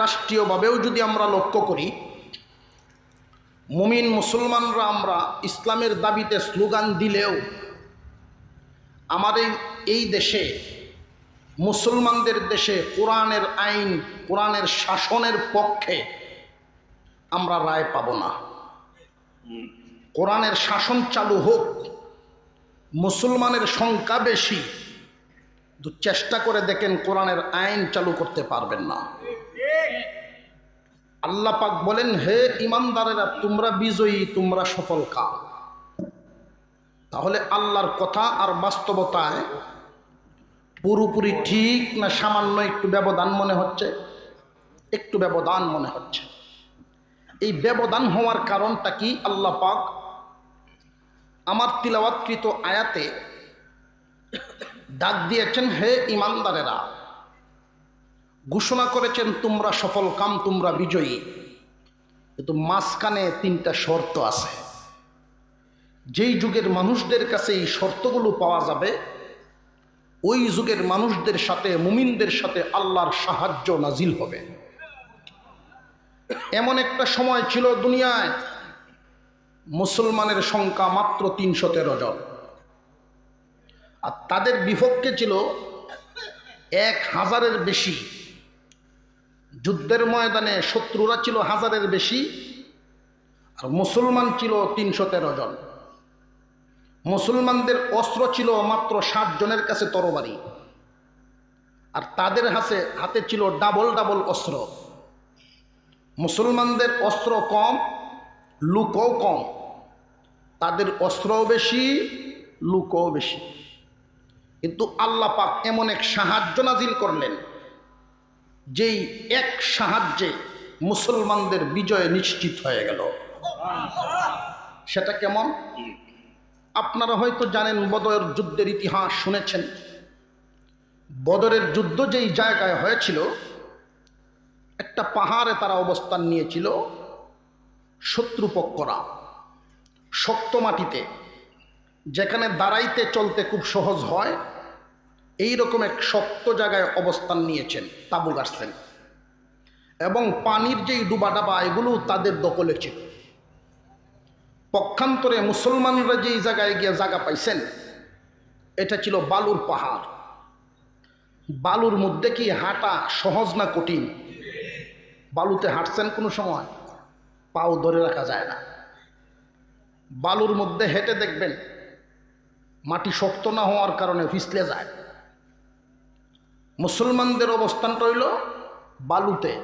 আন্তঃরাষ্ট্রীয়ভাবেও যদি আমরা লক্ষ্য করি, মুমিন মুসলমানরা আমরা ইসলামের দাবিতে স্লোগান দিলেও আমাদের এই দেশে, মুসলমানদের দেশে কোরআনের আইন, কোরআনের শাসনের পক্ষে আমরা রায় পাব না। কোরআনের শাসন চালু হোক, মুসলমানের সংখ্যা বেশি চেষ্টা করে দেখেন কোরআনের আইন চালু করতে পারবেন না। আল্লাহ পাক বলেন, হে ইমানদারেরা, তোমরা বিজয়ী, তোমরা সফল কা তাহলে আল্লাহর কথা আর বাস্তবতায় পুরোপুরি ঠিক না সামান্য একটু ব্যবধান মনে হচ্ছে? একটু ব্যবধান মনে হচ্ছে। এই ব্যবধান হওয়ার কারণটা কি? আল্লাহ পাক আমার তিলাওয়াতকৃত আয়াতে ডাক দিয়েছেন, হে ইমানদারেরা ঘোষণা করেছেন, তোমরা সফল কাম, তোমরা বিজয়ী। কিন্তু মাঝখানে তিনটা শর্ত আছে। যেই যুগের মানুষদের কাছে এই শর্তগুলো পাওয়া যাবে, ওই যুগের মানুষদের সাথে, মুমিনদের সাথে আল্লাহর সাহায্য নাজিল হবে। এমন একটা সময় ছিল দুনিয়ায়, মুসলমানের সংখ্যা মাত্র তিনশো তেরো জন। আর তাদের বিপক্ষে ছিল এক হাজারের বেশি। যুদ্ধের ময়দানে শত্রুরা ছিল হাজারের বেশি, আর মুসলমান ছিল তিনশো তেরো জন। মুসলমানদের অস্ত্র ছিল মাত্র ষাট জনের কাছে তরবারি। আর তাদের হাতে হাতে ছিল ডাবল ডাবল অস্ত্র। মুসলমানদের অস্ত্র কম, লুকও কম। তাদের অস্ত্রও বেশি, লুকও বেশি। কিন্তু আল্লাহ পাক এমন এক সাহায্য নাজিল করলেন। যেই এক সাহায্যে মুসলমানদের বিজয় নিশ্চিত হয়ে গেল। সেটা কেমন? আপনারা হয়তো জানেন, বদরের যুদ্ধের ইতিহাস শুনেছেন। বদরের যুদ্ধ যেই জায়গায় হয়েছিল, একটা পাহাড়ে তারা অবস্থান নিয়েছিল শত্রুপক্ষরা শক্ত মাটিতে, যেখানে দাঁড়াইতে চলতে খুব সহজ হয়। এই রকম এক শক্ত জায়গায় অবস্থান নিয়েছেন তাবু গাছছেন এবং পানির যেই ডুবা ডাবা এগুলো তাদের দখলে ছিল। পক্ষান্তরে মুসলমানরা যেই জায়গায় গিয়ে জায়গা পাইছেন, এটা ছিল বালুর পাহাড়। বালুর মধ্যে কি হাঁটা সহজ না কঠিন? বালুতে হাঁটছেন কোনো সময়? পাও ধরে রাখা যায় না। বালুর মধ্যে হেঁটে দেখবেন, মাটি শক্ত না হওয়ার কারণে ফিসলে যায়। মুসলমানদের অবস্থানটা হইল বালুতে।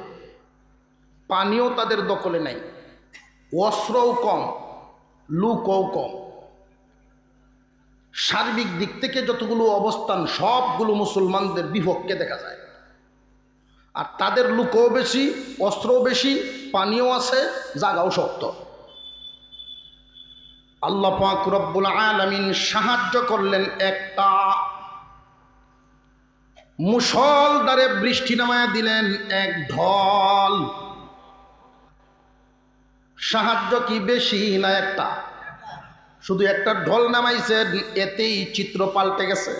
পানিও তাদের দখলে নাই। অস্ত্রও কম, লুকও কম। সার্বিক দিক থেকে যতগুলো অবস্থান, সবগুলো মুসলমানদের বিভক্কে দেখা যায়। আর তাদের লুকও বেশি, অস্ত্রও বেশি, পানিও আছে জাগাও শক্ত। আল্লাহ পাক রব্বুল আলমিন সাহায্য করলেন একটা মুসলদারে বৃষ্টি নামায় দিলেন এক ঢল। সাহায্য কি বেশি না একটা? শুধু একটা ঢল নামাইছে এতেই চিত্র পাল্টে গেছে।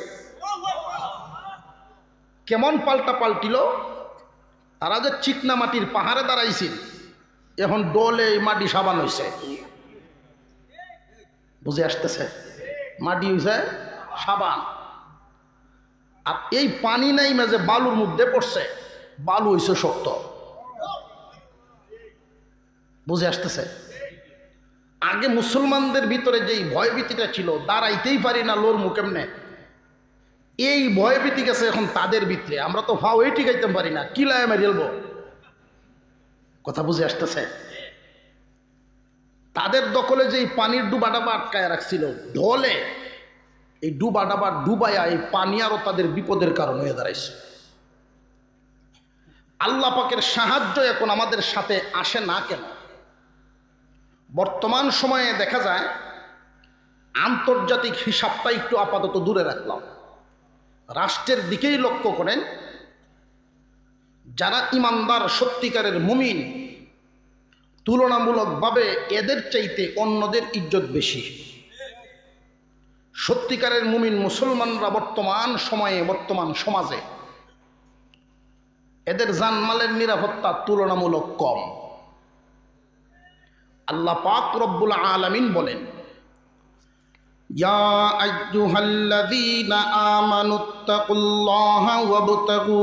কেমন পাল্টা পাল্টিল? তারা যে চিকনা মাটির পাহাড়ে দাঁড়াইছিল এখন ডোলে মাটি সাবান হয়েছে বুঝে আসতেছে? মাটি হয়েছে সাবান। আর এই পানি নাই মাঝে বালুর মধ্যে পড়ছে। বালু হয়েছে শক্ত। বুঝে আসতেছে? আগে মুসলমানদের ভিতরে যেই ভয়ভীতিটা ছিল, দাঁড়াইতেই পারি না লোর মুকেমনে এই ভয়ভীতি গেছে এখন তাদের ভিতরে। আমরা তো ফাও এই টিকাইতে পারি না কি লায় মেরিলব কথা বুঝে আসতেছে? তাদের দখলে যে এই পানির ডুবাটা ডাবা আটকায় রাখছিল, ঢলে এই ডুবা ডাবা ডুবাইয়া এই পানি আরও তাদের বিপদের কারণ হয়ে দাঁড়াইছে। আল্লাহ পাকের সাহায্য এখন আমাদের সাথে আসে না কেন? বর্তমান সময়ে দেখা যায়, আন্তর্জাতিক হিসাবটা একটু আপাতত দূরে রাখলাম। রাষ্ট্রের দিকেই লক্ষ্য করেন, যারা ইমানদার, সত্যিকারের মুমিন, তুলনামূলকভাবে এদের চাইতে অন্যদের ইজ্জত বেশি। সত্যিকারের মুমিন মুসলমানরা বর্তমান সময়ে, বর্তমান সমাজে এদের জানমালের নিরাপত্তা তুলনামূলক কম। আল্লাহ পাক রব্বুল আলামিন বলেন ওয়াবতাগু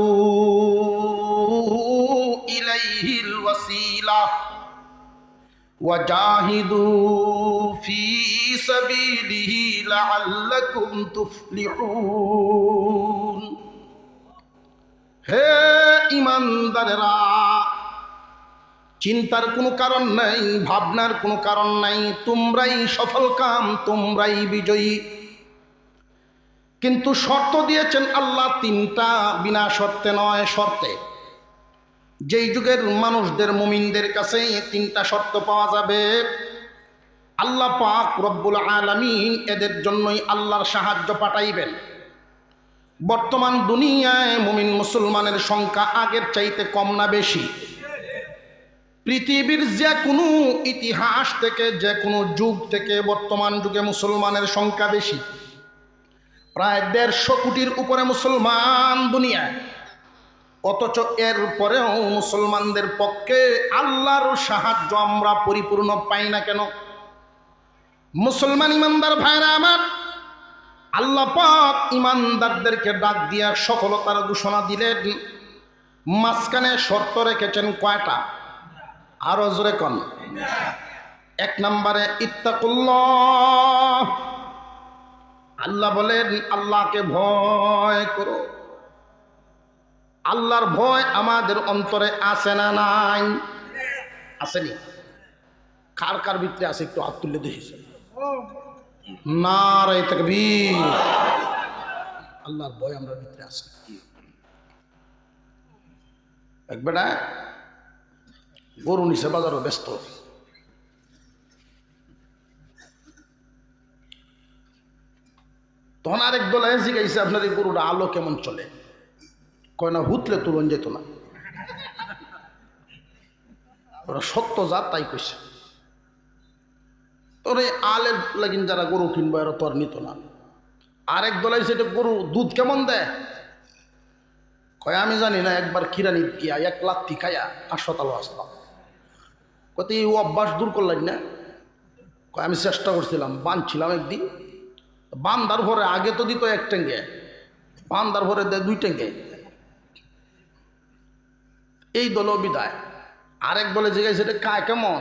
ইলাইহিল ওয়াসিলা। وجاهدوا في سبيله لعلكم تفلحون হে ইমানদারেরা চিন্তার কোনো কারণ নাই ভাবনার কোনো কারণ নাই তোমরাই সফল কাম তোমরাই বিজয়ী কিন্তু শর্ত দিয়েছেন আল্লাহ তিনটা বিনা শর্তে নয় শর্তে যেই যুগের মানুষদের, মুমিনদের কাছে তিনটা শর্ত পাওয়া যাবে। আল্লাহ পাক রব্বুল আলামিন এদের জন্যই আল্লাহর সাহায্য পাঠাইবেন। বর্তমান দুনিয়ায় মুমিন মুসলমানের সংখ্যা আগের চাইতে কম না বেশি। পৃথিবীর যে কোনো ইতিহাস থেকে যে কোনো যুগ থেকে বর্তমান যুগে মুসলমানের সংখ্যা বেশি। প্রায় দেড়শো কোটির উপরে মুসলমান দুনিয়ায়। অথচ এর পরেও মুসলমানদের পক্ষে আল্লাহর সাহায্য আমরা পরিপূর্ণ পাই না কেন? মুসলমান ইমানদার ভাইরা আমার, আল্লাহ পাক ইমানদারদেরকে ডাক দিয়া সফলতার ঘোষণা দিলেন। মাঝখানে শর্ত রেখেছেন কয়টা? আরও জোরে কন। এক নম্বরে, ইত্তাকুল্লাহ। আল্লাহ বলেন, আল্লাহকে ভয় করো। আল্লাহর ভয় আমাদের অন্তরে আছে না নাই? আসেনি কার কার ভিতরে আছে একটু হাত তুলে দেখেছে না রে আল্লাহর ভয় আমরা ভিতরে আছে। এক বেটা, গরু নিচে বাজারও ব্যস্ত। তখন আরেক দল আপনার এই গরুটা আলো কেমন চলে? কয় না হুতলে তুলন যেত না। ওরা সত্য যা তাই কইছে। তোর এই আলের লাগিন যারা গরু কিনবো, এরা তো আর নিত না। আরেক দলাই সেটা গরু দুধ কেমন দেয়? কয়, আমি জানি না, একবার কিরানি গিয়া এক লাত্তি খাইয়া হাসপাতালও আসলাম। কত এই অভ্যাস দূর করলেন না? কয়, আমি চেষ্টা করছিলাম বাঁধছিলাম একদিন। বান্দার ভরে আগে তো দিত এক টেঙ্গে, বান্দার ভরে দেয় দুই টেঙ্গে। এই দল বিদায়। আরেক বলে জিজ্ঞাসা এটা কায় কেমন?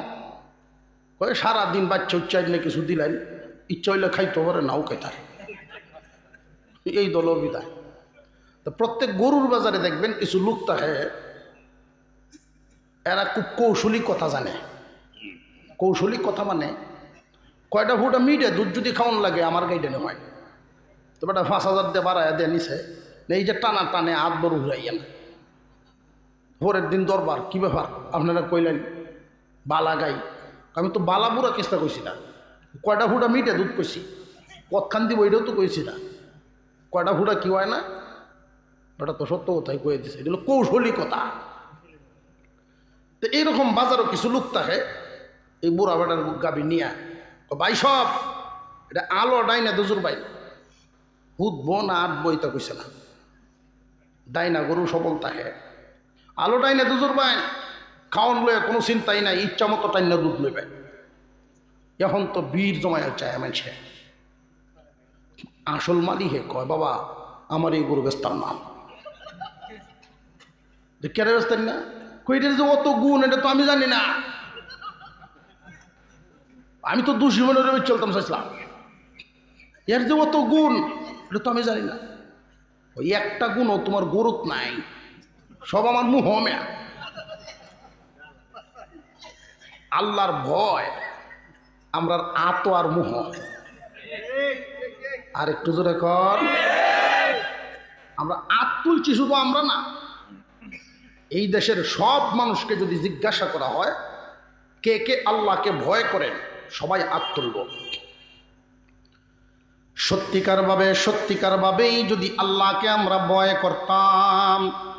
কয়ে, সারাদিন বাচ্চা উচ্চাই না কিছু দিলেন, ইচ্ছা হইলে খাইতে পারে নাও খাইতার এই দল বিদায়। তো প্রত্যেক গরুর বাজারে দেখবেন কিছু লোক থাকে, এরা খুব কৌশলী কথা জানে। কৌশলী কথা মানে কয়টা ফুটা মিটে দুধ যদি খাওয়ান লাগে, আমার গাইডে হয়। তো বেটা পাঁচ হাজার দিয়ে বাড়ায় দিয়ে নিছে, এই যে টানা টানে হাত বড় ঘুরাইয়া না পরের দিন দরবার, কি ব্যাপার? আপনারা কইলেন, বালা গাই। আমি তো বালা বুড়া চেষ্টা করছি না। কয়টা ফুটা মিটে দুধ কইছি। কতখান দিব এটাও তো কইছি না। কয়টা ফুটা কি হয় না? ওটা তো সত্য কথাই কয়ে দিছে। এগুলো কৌশলী কথা তো এইরকম বাজারও কিছু লোক থাকে, এই বুড়া বেটার গাবি নিয়া। ভাই সব, এটা আলো ডাইনা দুজুর বাই হুদ, বোন আট বইতা কইছে না। ডাইনা গরু সবল থাকে। আলো ডাইনা দুজুর পায় খাওয়ান লয়ে কোনো চিন্তাই নাই, ইচ্ছা মতো টাইনা দুধ লইবে। এখন তো বীর জমায় চায় মানুষে আসল মালি হে, কয় বাবা, আমার এই গরু বেস্তার নাম কেন বেস্তার না? কইটার যে অত গুণ, এটা তো আমি জানি না। আমি তো দু জীবনের চলতাম চাইছিলাম। এর যে অত গুণ, এটা তো আমি জানি না। ওই একটা গুণও তোমার গরুত নাই। সব আমার মুহ মেয়া আল্লাহর ভয়, আমরার আতো আর মুহ। আর একটু জোরে কর। আমরা আত তুলছি শুধু আমরা না। এই দেশের সব মানুষকে যদি জিজ্ঞাসা করা হয়, কে কে আল্লাহকে ভয় করেন সবাই আত তুলব। সত্যিকার ভাবে, সত্যিকার ভাবেই যদি আল্লাহকে আমরা ভয় করতাম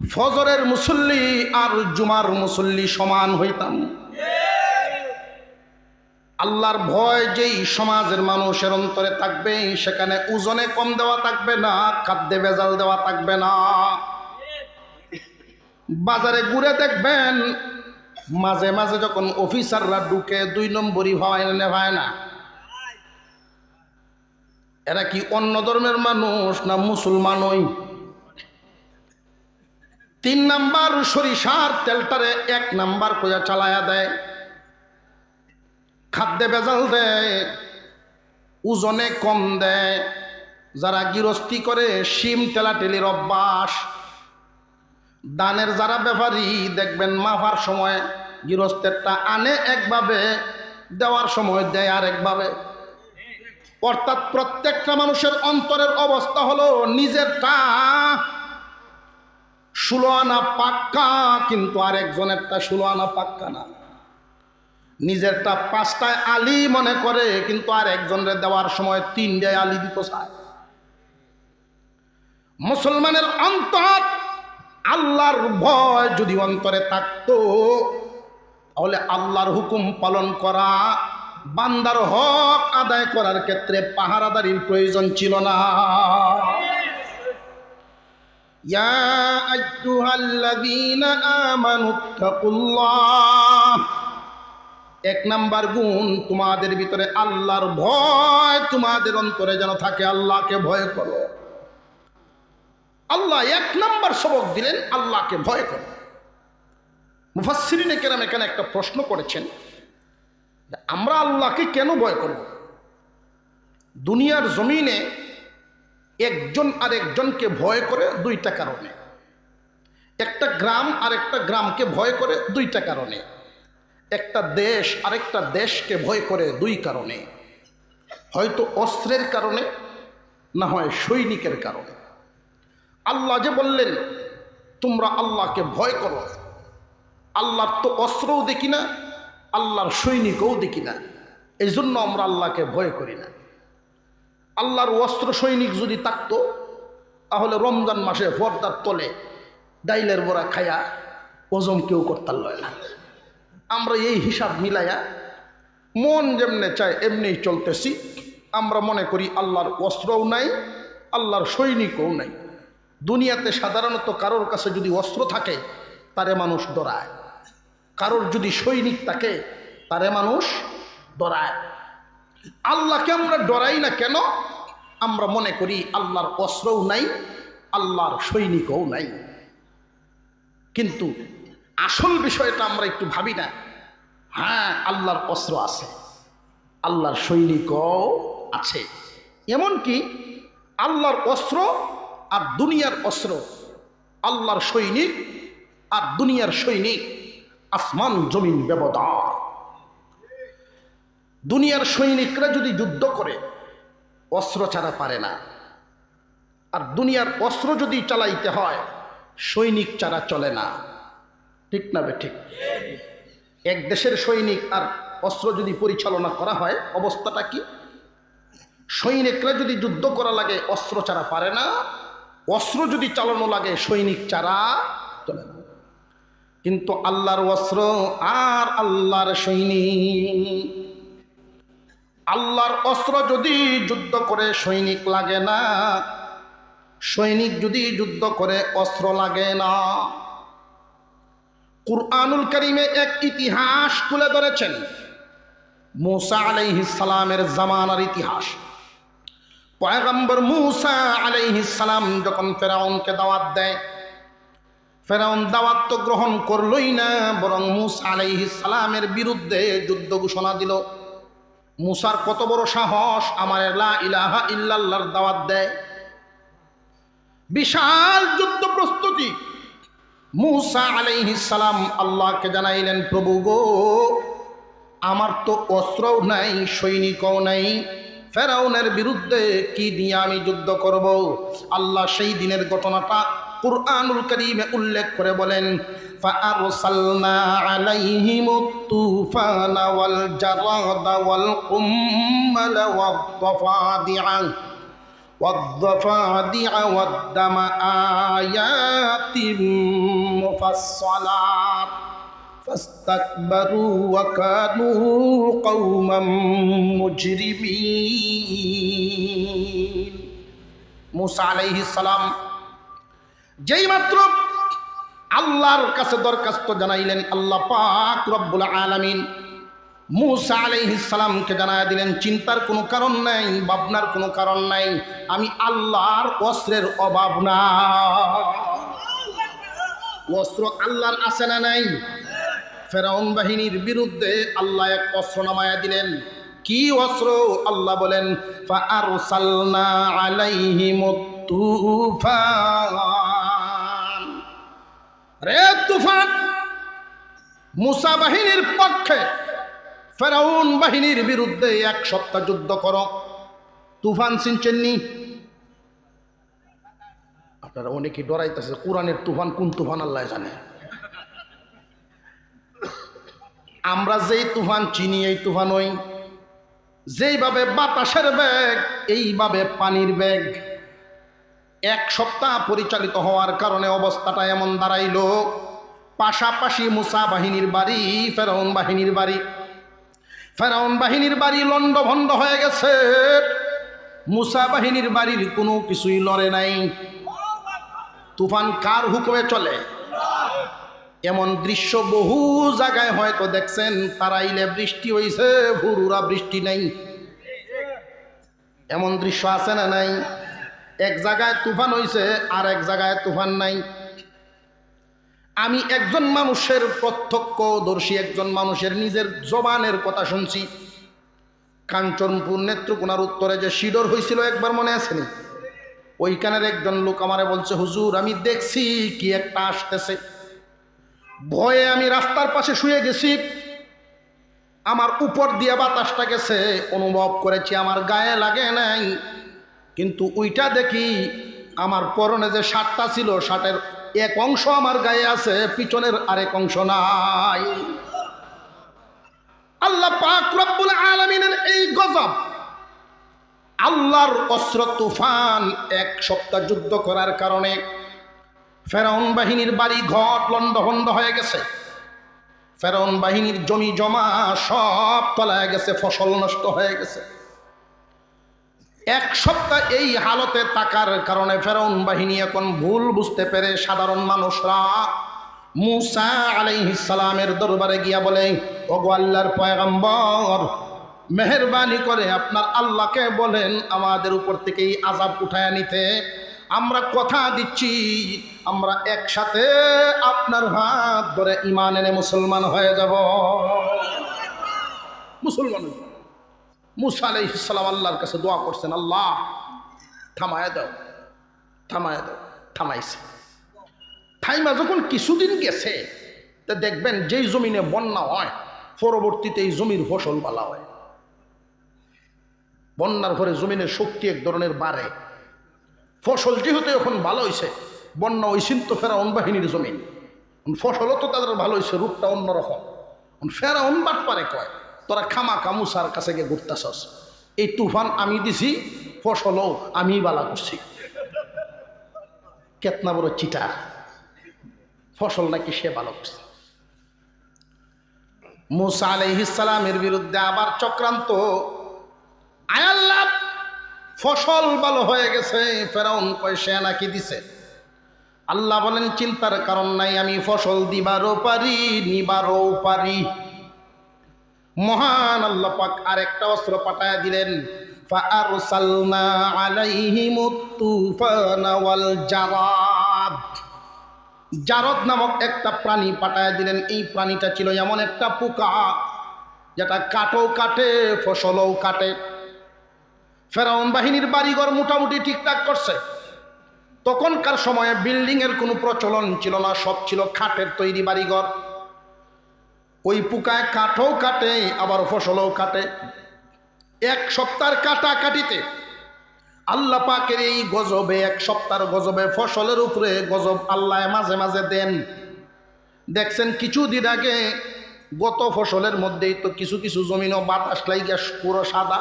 ফজরের মুসল্লি আর জুমার মুসল্লি সমান হইতাম। আল্লাহর ভয় যেই সমাজের মানুষের অন্তরে থাকবে, সেখানে ওজনে কম দেওয়া থাকবে না, খাদ্যে ভেজাল দেওয়া থাকবে না। বাজারে ঘুরে দেখবেন, মাঝে মাঝে যখন অফিসাররা ঢুকে, দুই নম্বরই হয় না হয় না। এরা কি অন্য ধর্মের মানুষ না মুসলমানই তিন নাম্বার সরিষার তেলটারে এক নাম্বার কইয়া চালায়া দেয়। খাদ্যে বেজাল দেয়, ওজনে কম দেয়। যারা গৃহস্থী করে, শিম টেলাটেলির অভ্যাস। দানের যারা ব্যাপারী, দেখবেন মাফার সময় গৃহস্থেরটা আনে একভাবে, দেওয়ার সময় দেয় আর একভাবে অর্থাৎ প্রত্যেকটা মানুষের অন্তরের অবস্থা হলো নিজেরটা ষোলো আনা পাক্কা, কিন্তু আর একজনেরটা ষোলো আনা পাক্কা না। নিজেরটা পাঁচটায় আলি মনে করে, কিন্তু আর একজনের দেওয়ার সময় তিনটায় আলি দিত চায়। মুসলমানের অন্তর আল্লাহর ভয় যদি অন্তরে থাকতো, তাহলে আল্লাহর হুকুম পালন করা, বান্দার হক আদায় করার ক্ষেত্রে পাহারাদারির প্রয়োজন ছিল না। ইয়া আইয়ুহাল্লাযীনা আমানুত্তাকুল্লাহ এক নাম্বার গুণ, তোমাদের ভিতরে আল্লাহর ভয় তোমাদের অন্তরে যেন থাকে, আল্লাহকে ভয় করো। আল্লাহ এক নাম্বার সবক দিলেন, আল্লাহকে ভয় করো। মুফাসসিরিনে কেরাম এখানে একটা প্রশ্ন করেছেন আমরা আল্লাহকে কেন ভয় করব? দুনিয়ার জমিনে একজন আর একজনকে ভয় করে দুইটা কারণে। একটা গ্রাম আর একটা গ্রামকে ভয় করে দুইটা কারণে। একটা দেশ আরেকটা দেশকে ভয় করে দুই কারণে। হয়তো অস্ত্রের কারণে, না হয় সৈনিকের কারণে। আল্লাহ যে বললেন, তোমরা আল্লাহকে ভয় করো। আল্লাহর তো অস্ত্রও দেখি না, আল্লাহর সৈনিকও দেখি না। এই জন্য আমরা আল্লাহকে ভয় করি না। আল্লাহর অস্ত্র সৈনিক যদি থাকতো, তাহলে রমজান মাসে পর্দার তলে ডাইলের বড়া খায়া ওজম কেউ করতার লয় না। আমরা এই হিসাব মিলাইয়া মন যেমনে চায় এমনি চলতেছি। আমরা মনে করি আল্লাহর অস্ত্রও নাই, আল্লাহর সৈনিকও নাই। দুনিয়াতে সাধারণত কারোর কাছে যদি অস্ত্র থাকে, তারে মানুষ ডরায়। কারোর যদি সৈনিক থাকে, তারে মানুষ ডরায়। আল্লাহকে আমরা ডরাই না কেন? আমরা মনে করি আল্লাহর অস্ত্রও নাই, আল্লাহর সৈনিকও নাই। কিন্তু আসল বিষয়টা আমরা একটু ভাবি না। হ্যাঁ আল্লাহর অস্ত্র আছে, আল্লাহর সৈনিকও আছে। এমনকি আল্লাহর অস্ত্র আর দুনিয়ার অস্ত্র, আল্লাহর সৈনিক আর দুনিয়ার সৈনিক, আসমান জমিন ব্যবধান। দুনিয়ার সৈনিকরা যদি যুদ্ধ করে, অস্ত্র ছাড়া পারে না। আর দুনিয়ার অস্ত্র যদি চালাইতে হয়, সৈনিক ছাড়া চলে না। ঠিক না বে ঠিক? এক দেশের সৈনিক আর অস্ত্র যদি পরিচালনা করা হয়, অবস্থাটা কি? সৈনিকরা যদি যুদ্ধ করা লাগে, অস্ত্র ছাড়া পারে না। অস্ত্র যদি চালানো লাগে, সৈনিক ছাড়া চলে না। কিন্তু আল্লাহর অস্ত্র আর আল্লাহর সৈনিক আল্লাহর অস্ত্র যদি যুদ্ধ করে সৈনিক লাগে না, সৈনিক যদি যুদ্ধ করে অস্ত্র লাগে না। কুরআনুল করিমে এক ইতিহাস তুলে ধরেছেন, মুসা সালামের জামানার ইতিহাস। পয়গম্বর মুসা সালাম যখন ফেরাউনকে দাওয়াত দেয়, ফেরাউন দাওয়াত তো গ্রহণ করলই না, বরং মুসা সালামের বিরুদ্ধে যুদ্ধ ঘোষণা দিল। মুসার কত বড় সাহস, আমার ইলাহা ইল্লাল্লাহর দাওয়াত দেয়। বিশাল যুদ্ধ প্রস্তুতি। মুসা সালাম আল্লাহকে জানাইলেন, প্রভু গো, আমার তো অস্ত্রও নাই, সৈনিকও নাই। ফেরাউনের বিরুদ্ধে কি নিয়ে আমি যুদ্ধ করব? আল্লাহ সেই দিনের ঘটনাটা কুরআনুল করিমে উল্লেখ করে বলেন فأرسلنا عليهم الطوفان والجراد والقمل والضفادع والضفادع والدم آيات مفصلات فاستكبروا وكانوا قوما مجرمين موسى عليه السلام যেই মাত্র আল্লাহর কাছে দরখাস্ত জানাইলেন, আল্লাহ পাক রব্বুল আলামিন মুসা আলাইহিসসালামকে জানায় দিলেন, চিন্তার কোনো কারণ নাই, ভাবনার কোনো কারণ নাই, আমি আল্লাহর অস্ত্রের অভাব না। অস্ত্র আল্লাহর আছে না নাই? ফেরাউন বাহিনীর বিরুদ্ধে আল্লাহ এক অস্ত্র নামায়া দিলেন। কি অস্ত্র? আল্লাহ বলেন আলাইহিমুত তুফান। রে তুফান। মুসা বাহিনীর পক্ষে ফেরাউন বাহিনীর বিরুদ্ধে এক সপ্তাহ যুদ্ধ করো। তুফান সিনচেননি আপনারা অনেকে ডরাইতেছে, কোরআনের তুফান কোন তুফান আল্লাহ জানে। আমরা যেই তুফান চিনি, এই তুফান ওই। যেইভাবে বাতাসের বেগ, এইভাবে পানির বেগ। এক সপ্তাহ পরিচালিত হওয়ার কারণে অবস্থাটা এমন দাঁড়াইল। পাশাপাশি মুসা বাহিনীর বাড়ি, ফেরাউন বাহিনীর বাড়ি। ফেরাউন বাহিনীর বাড়ি লণ্ডভণ্ড হয়ে গেছে। মুসা বাহিনীর বাড়ির কোনো কিছুই লড়ে নাই। তুফান কার হুকুমে চলে? এমন দৃশ্য বহু জায়গায় হয়তো দেখছেন, তারাইলে বৃষ্টি হয়েছে ভুরুরা বৃষ্টি নাই। এমন দৃশ্য আছে না নাই? এক জায়গায় তুফান হইছে আর এক জায়গায় তুফান নাই। আমি একজন মানুষের প্রত্যক্ষদর্শী, একজন মানুষের নিজের জবানের কথা শুনছি। কাঞ্চনপুর নেত্রকোনার উত্তরে যে শিডর হয়েছিল একবার মনে আছেনি ওইখানের একজন লোক আমারে বলছে, হুজুর, আমি দেখছি কি একটা আসতেছে। ভয়ে আমি রাস্তার পাশে শুয়ে গেছি। আমার উপর দিয়ে বাতাসটা গেছে, অনুভব করেছি, আমার গায়ে লাগে নাই। কিন্তু ওইটা দেখি আমার পরনে যে শার্টটা ছিল, শার্টের এক অংশ আমার গায়ে আছে, পিছনের আরেক অংশ নাই। আল্লাহ পাক আলমিনের এই গজব আল্লাহর অস্ত্র তুফান এক সপ্তাহ যুদ্ধ করার কারণে ফেরাউন বাহিনীর বাড়ি ঘর লণ্ডভণ্ড হয়ে গেছে। ফেরাউন বাহিনীর জমি জমা সব তলায় গেছে, ফসল নষ্ট হয়ে গেছে। এক সপ্তাহ এই হালতে তাকার কারণে ফেরাউন বাহিনী এখন ভুল বুঝতে পেরে সাধারণ মানুষরা মুসা আলাইহিসালামের দরবারে গিয়া বলে, ওগো আল্লাহর পয়গম্বর, মেহরবানি করে আপনার আল্লাহকে বলেন, আমাদের উপর থেকে এই আজাব উঠায় নিতে আমরা কথা দিচ্ছি, আমরা একসাথে আপনার হাত ধরে ইমান এনে মুসলমান হয়ে যাব মুসলমান। মুসা আলাইসালাম আল্লাহর কাছে দোয়া করছেন, আল্লাহ, থামায় দাও থামায় দাও, থামাইছে। থাইমা যখন কিছুদিন গেছে, তা দেখবেন যেই জমিনে বন্যা হয়, পরবর্তীতে এই জমির ফসল বালা হয়। বন্যার ঘরে জমিনের শক্তি এক ধরনের বাড়ে। ফসল যেহেতু এখন ভালো হয়েছে বন্যা হয়েছেন তো ফেরাউন বাহিনীর জমিন ফসলও তো তাদের ভালো হয়েছে রূপটা অন্যরকম। ফেরাউন বাট পারে কয় তোরা খামা কামুসার কাছে গিয়ে ঘুরতেছস। এই তুফান আমি দিছি, ফসলও আমি বালা করছি। কেতনা বড় চিটা ফসল নাকি সে ভালো করছে। মুসা আলাইহিসালামের বিরুদ্ধে আবার চক্রান্ত। আয়াল্লাহ ফসল ভালো হয়ে গেছে, ফেরাউন পয়সা নাকি দিছে। আল্লাহ বলেন, চিন্তার কারণ নাই, আমি ফসল দিবারও পারি, নিবারও পারি। মহান আল্লাহ পাক আরেকটা অস্ত্র পাঠায় দিলেন فأرسلنا عليهم الطوفان والجراد জারদ নামক একটা প্রাণী পাঠায় দিলেন এই প্রাণীটা ছিল এমন একটা পোকা যেটা কাঠও কাটে ফসলও কাটে ফেরাউন বাহিনীর বাড়িঘর মোটামুটি ঠিকঠাক করছে তখনকার সময়ে বিল্ডিংয়ের কোনো প্রচলন ছিল না সব ছিল খাটের তৈরি বাড়িঘর ওই পোকায় কাঠও কাটে, আবার ফসলও কাটে। এক সপ্তাহের কাটা কাটিতে আল্লাহ পাকের এই গজবে, এক সপ্তাহের গজবে ফসলের উপরে গজব আল্লাহ মাঝে মাঝে দেন। দেখছেন, কিছুদিন আগে গত ফসলের মধ্যেই তো কিছু কিছু জমিনও বাতাস লাইগা পুরো সাদা।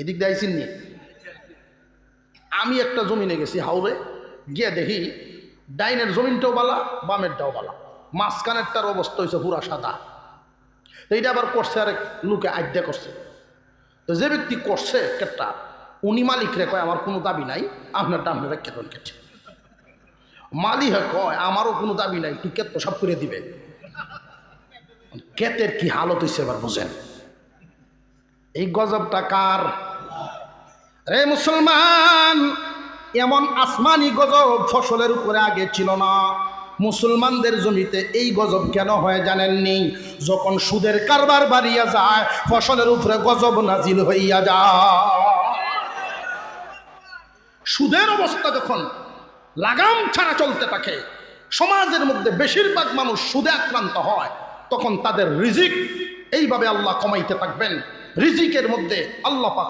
এদিক দিয়ে নি? আমি একটা জমিনে গেছি হাওড়ে গিয়ে দেখি ডাইনের জমিনটাও বালা, বামেরটাও বালা। মাঝখানেরটার অবস্থা হয়েছে পুরা সাদা। তো এইটা আবার করছে আরেক লোকে আড্ডা করছে। তো যে ব্যক্তি করছে কেটটা, উনি মালিক রে কয়, আমার কোনো দাবি নাই, আপনারা কেটন কেটে। মালি হয় কয়, আমারও কোনো দাবি নাই তুই কেত সব করে দিবে। কেতের কি হালত হয়েছে এবার বুঝেন। এই গজবটা কার? রে মুসলমান, এমন আসমানি গজব ফসলের উপরে আগে ছিল না। মুসলমানদের জমিতে এই গজব কেন হয় জানেননি? যখন সুদের কারবার বাড়িয়া যায়, ফসলের উপরে গজব নাজিল হইয়া যায়। সুদের অবস্থা যখন লাগাম ছাড়া চলতে থাকে, সমাজের মধ্যে বেশিরভাগ মানুষ সুদে আক্রান্ত হয়, তখন তাদের রিজিক এইভাবে আল্লাহ কমাইতে থাকবেন। রিজিকের মধ্যে আল্লাহ